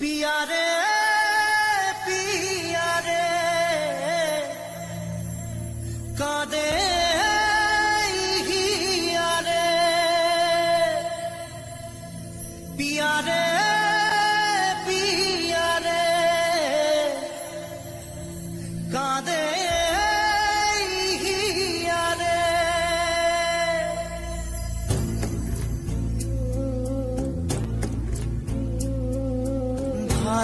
পিয়ারে পিয়ারে। কাদের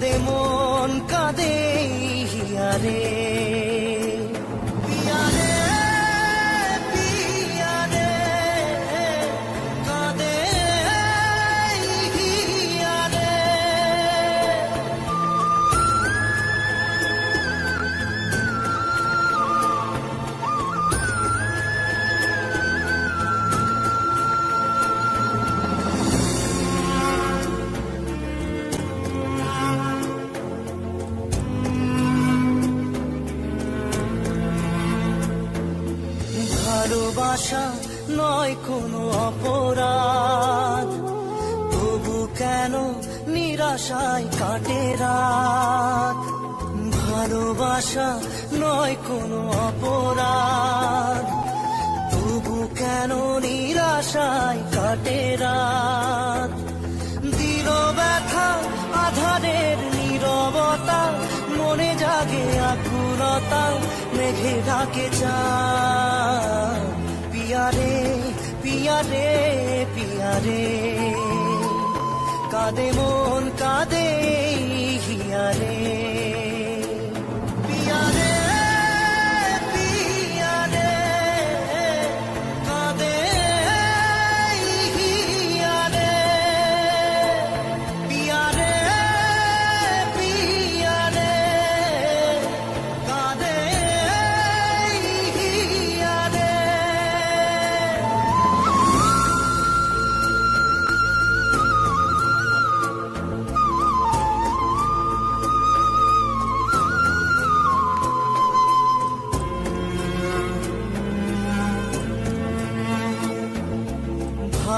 কাঁদে মন কাঁদে হিয়ারে। ভালোবাসা নয় কোনো অপরাধ। তবু কেন নিরাশায় কাটে রাত? ভালোবাসা নয় কোনো অপরাধ। তবু কেন নিরাশায় কাটে রাত? দিল ব্যথা, আধারের নীরবতা, মনে জাগে আকুলতা, মেঘে ডাকে চান পিয়ারে পিয়া রে কাঁদে মন কাঁদে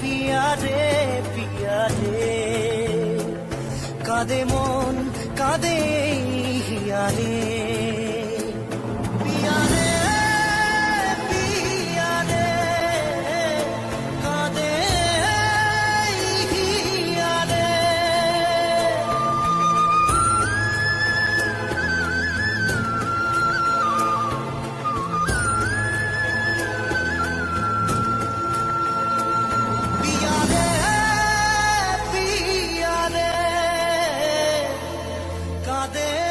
পিয়ারে পিয়া রে কাঁদে মন কাঁদে হিয়ারে de